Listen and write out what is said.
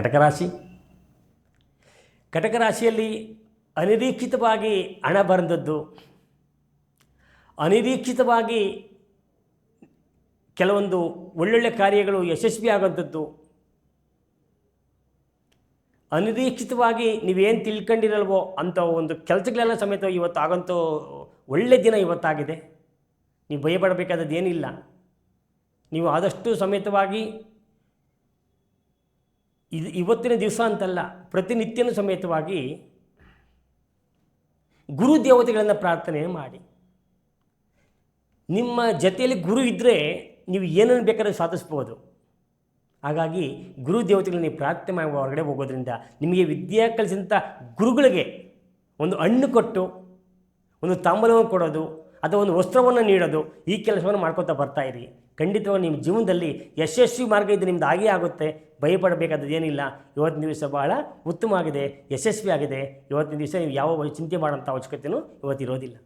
ಕಟಕ ರಾಶಿ ಕಟಕ ರಾಶಿಯಲ್ಲಿ ಅನಿರೀಕ್ಷಿತವಾಗಿ ಹಣ ಬಂದದ್ದು, ಅನಿರೀಕ್ಷಿತವಾಗಿ ಕೆಲವೊಂದು ಒಳ್ಳೊಳ್ಳೆ ಕಾರ್ಯಗಳು ಯಶಸ್ವಿ ಆಗೋಂಥದ್ದು ಅನಿರೀಕ್ಷಿತವಾಗಿ ನೀವೇನು ತಿಳ್ಕೊಂಡಿರಲ್ವೋ ಅಂಥ ಒಂದು ಕೆಲಸಗಳೆಲ್ಲ ಸಮೇತ ಇವತ್ತು ಆಗಂತೂ ಒಳ್ಳೆ ದಿನ ಇವತ್ತಾಗಿದೆ. ನೀವು ಭಯಪಡಬೇಕಾದದ್ದು ಏನಿಲ್ಲ ನೀವು ಆದಷ್ಟು ಸಮೇತವಾಗಿ ಇದು ಇವತ್ತಿನ ದಿವಸ ಅಂತಲ್ಲ, ಪ್ರತಿನಿತ್ಯನೂ ಸಮೇತವಾಗಿ ಗುರು ದೇವತೆಗಳನ್ನು ಪ್ರಾರ್ಥನೆ ಮಾಡಿ. ನಿಮ್ಮ ಜೊತೆಯಲ್ಲಿ ಗುರು ಇದ್ದರೆ ನೀವು ಏನನ್ನು ಬೇಕಾದ್ರೂ ಸಾಧಿಸ್ಬೋದು. ಹಾಗಾಗಿ ಗುರು ದೇವತೆಗಳನ್ನ ನೀವು ಪ್ರಾರ್ಥನೆ ಮಾಡುವ ಹೊರಗಡೆ ಹೋಗೋದ್ರಿಂದ ನಿಮಗೆ ವಿದ್ಯೆ ಕಲಿಸಿದಂಥ ಗುರುಗಳಿಗೆ ಒಂದು ಹಣ್ಣು ಕೊಟ್ಟು, ಒಂದು ತಾಂಬಲವನ್ನು ಕೊಡೋದು, ಅಥವಾ ಒಂದು ವಸ್ತ್ರವನ್ನು ನೀಡೋದು, ಈ ಕೆಲಸವನ್ನು ಮಾಡ್ಕೊತಾ ಬರ್ತಾಯಿರಿ ಖಂಡಿತವಾಗಿ ನಿಮ್ಮ ಜೀವನದಲ್ಲಿ ಯಶಸ್ವಿ ಮಾರ್ಗ ಇದು ನಿಮ್ದು ಆಗೇ ಆಗುತ್ತೆ. ಭಯಪಡಬೇಕಾದದ್ದು ಏನಿಲ್ಲ. ಇವತ್ತಿನ ದಿವಸ ಬಹಳ ಉತ್ತಮವಾಗಿದೆ ಯಶಸ್ವಿ ಆಗಿದೆ ಇವತ್ತಿನ ದಿವಸ ನೀವು ಯಾವ ಚಿಂತೆ ಮಾಡೋಂಥ ಅವಶ್ಯಕತೆಯೂ ಇವತ್ತಿರೋದಿಲ್ಲ.